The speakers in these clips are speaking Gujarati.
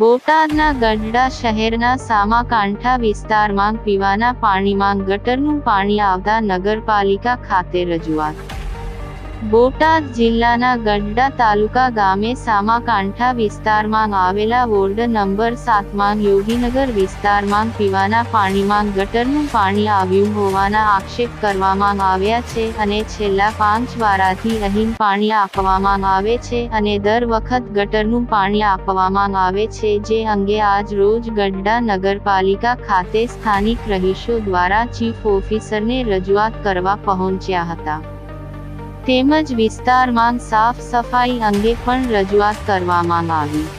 બોટાદના ગઢડા શહેરના સામાકાંઠા વિસ્તારમાં પીવાના પાણીમાં ગટરનું પાણી આવતા નગરપાલિકા ખાતે રજૂઆત. બોટાદ જિલ્લાના ગઢડા તાલુકા ગામે સામાકાંઠા વિસ્તારમાં આવેલા વોર્ડ નંબર સાતમાં યોગીનગર વિસ્તારમાં પીવાના પાણીમાં ગટરનું પાણી આવ્યું હોવાના આક્ષેપ કરવામાં આવ્યા છે અને છેલ્લા પાંચ વારાથી અહીં પાણી આપવામાં આવે છે અને દર વખત ગટરનું પાણી આપવામાં આવે છે, જે અંગે આજ રોજ ગઢડા નગરપાલિકા ખાતે સ્થાનિક રહીશો દ્વારા ચીફ ઓફિસરને રજૂઆત કરવા પહોંચ્યા હતા. તેમજ વિસ્તારમાં સાફ સફાઈ અંગે પણ રજૂઆત કરવામાં આવી.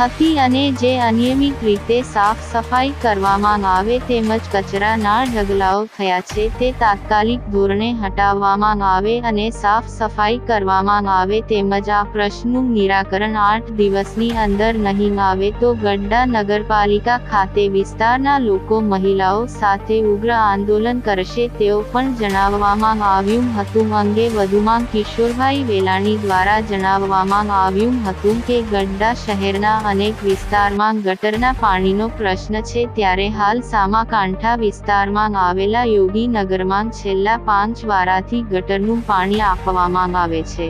હતી અને જે અનિયમિત રીતે સાફ સફાઈ કરવામાં આવે તેમજ કચરાના ઢગલાઓ થયા છે તે તાત્કાલિક ધોરણે હટાવવામાં આવે અને સાફ સફાઈ કરવામાં આવે તેમજ આ પ્રશ્નનું નિરાકરણ આઠ દિવસની અંદર નહીં આવે તો ગડ્ડા નગરપાલિકા ખાતે વિસ્તારના લોકો મહિલાઓ સાથે ઉગ્ર આંદોલન કરશે તેઓ પણ જણાવવામાં આવ્યું હતું. અંગે વધુમાં કિશોરભાઈ વેલાણી દ્વારા જણાવવામાં આવ્યું હતું કે ગડ્ડા શહેરના અનેક વિસ્તારમાં ગટરના પાણીનો પ્રશ્ન છે ત્યારે હાલ સામાકાંઠા વિસ્તારમાં આવેલા યોગીનગરમાં છેલ્લા પાંચ વારાથી ગટરનું પાણી આપવામાં આવે છે.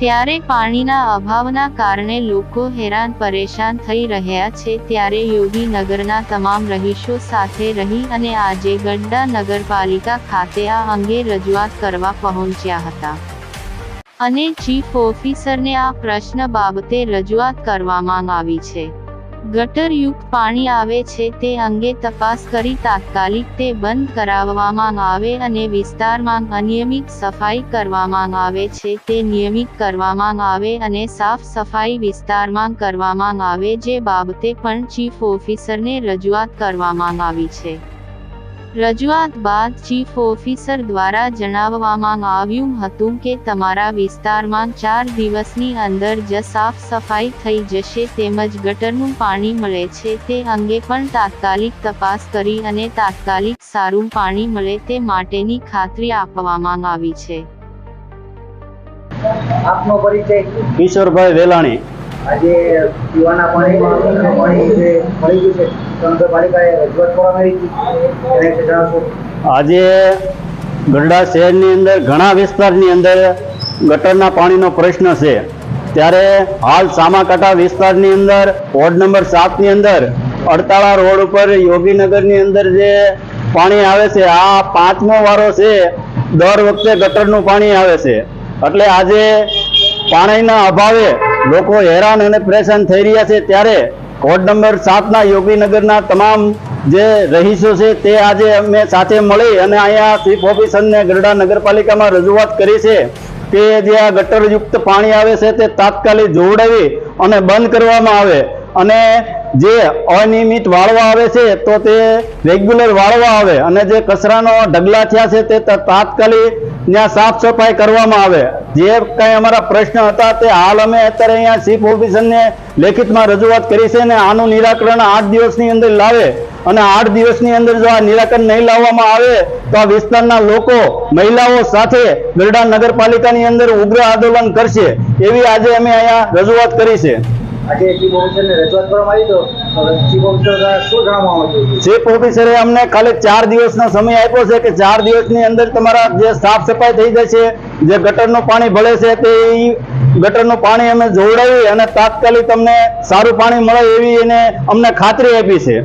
ત્યારે પાણીના અભાવના કારણે લોકો હેરાન પરેશાન થઈ રહ્યા છે ત્યારે યોગીનગરના તમામ રહીશો સાથે રહી અને આજે ગડ્ડા નગરપાલિકા ખાતે આ અંગે રજૂઆત કરવા પહોંચ્યા હતા. અને ચીફ ઓફિસરને આ પ્રશ્ન બાબતે રજૂઆત કરવામાં આવી છે. ગટરયુક્ત પાણી આવે છે તે અંગે તપાસ કરી તાત્કાલિક તે બંધ કરાવવામાં આવે અને વિસ્તારમાં અનિયમિત સફાઈ કરવામાં આવે છે તે નિયમિત કરવામાં આવે અને સાફ સફાઈ વિસ્તારમાં કરવામાં આવે જે બાબતે પણ ચીફ ઓફિસરને રજૂઆત કરવામાં આવી છે. રજૂઆત બાદ ચીફ ઓફિસર દ્વારા જણાવવામાં આવ્યું હતું કે તમારા વિસ્તારમાં ચાર દિવસની અંદર જ સાફ સફાઈ થઈ જશે તેમજ ગટરનું પાણી મળે છે તે અંગે પણ તાત્કાલિક તપાસ કરી અને તાત્કાલિક સારું પાણી મળે તે માટેની ખાતરી આપવામાં આવી છે. આપનો પરિચય કિશોરભાઈ વેલાણી આજે પીવાના પાણીમાં પાણી જે મળી ગયું છે નગરપાલિકાએ રજૂઆત કરવામાં આવી હતી. જણાવશો? આજે ગઢડા શહેરની અંદર ઘણા વિસ્તારની અંદર ગટરના પાણીનો પ્રશ્ન છે. ત્યારે હાલ સામાકાંઠા વિસ્તારની અંદર, વોર્ડ નંબર સાતની અંદર, અડતાળા રોડ ઉપર યોગીનગરની અંદર જે પાણી આવે છે, આ પાંચમો વારો છે, દર વખતે ગટરનું પાણી આવે છે. એટલે આજે પાણીના અભાવે લોકો હેરાન અને પરેશાન થઈ રહ્યા છે ત્યારે વોર્ડ નંબર સાતના યોગીનગરના તમામ જે રહીશો છે તે આજે અમે સાથે મળી અને અહીંયા ચીફ ઓફિસરને ગરડા નગરપાલિકામાં રજૂઆત કરી છે કે જે આ ગટરયુક્ત પાણી આવે છે તે તાત્કાલિક જોવડાવી અને બંધ કરવામાં આવે. અને જે અનિયમિત વાળવા આવે છે, તો તે રેગ્યુલર વાળવા આવે. અને જે કચરાનો ઢગલા થયા છે, તે તાત્કાલિક ત્યાં સાફ સફાઈ કરવામાં આવે. જે કંઈ અમારા પ્રશ્ન હતા, તે હાલ અમે અત્યારે અહીંયા ચીફ ઓફિસરને લેખિતમાં રજૂઆત કરી છે અને આનું નિરાકરણ આઠ દિવસની અંદર લાવે. અને આઠ દિવસની અંદર જો આ નિરાકરણ નહીં લાવવામાં આવે, તો આ વિસ્તારના લોકો, મહિલાઓ સાથે ગરડા નગરપાલિકાની અંદર ઉગ્ર આંદોલન કરશે. એવી આજે અમે અહીંયા રજૂઆત કરી છે. આજે ચીફ ઓફિસરને રજૂઆત કરવામાં આવી તો ચીફ ઓફિસર શું જણાવવામાં ચીફ ઓફિસરે અમને ખાલી ચાર દિવસનો સમય આપ્યો છે કે ચાર દિવસની અંદર તમારા જે સાફ સફાઈ થઈ જશે, જે ગટરનું પાણી ભળે છે તે ગટરનું પાણી અમે જોવડાવી અને તાત્કાલિક તમને સારું પાણી મળે એવી એને અમને ખાતરી આપી છે.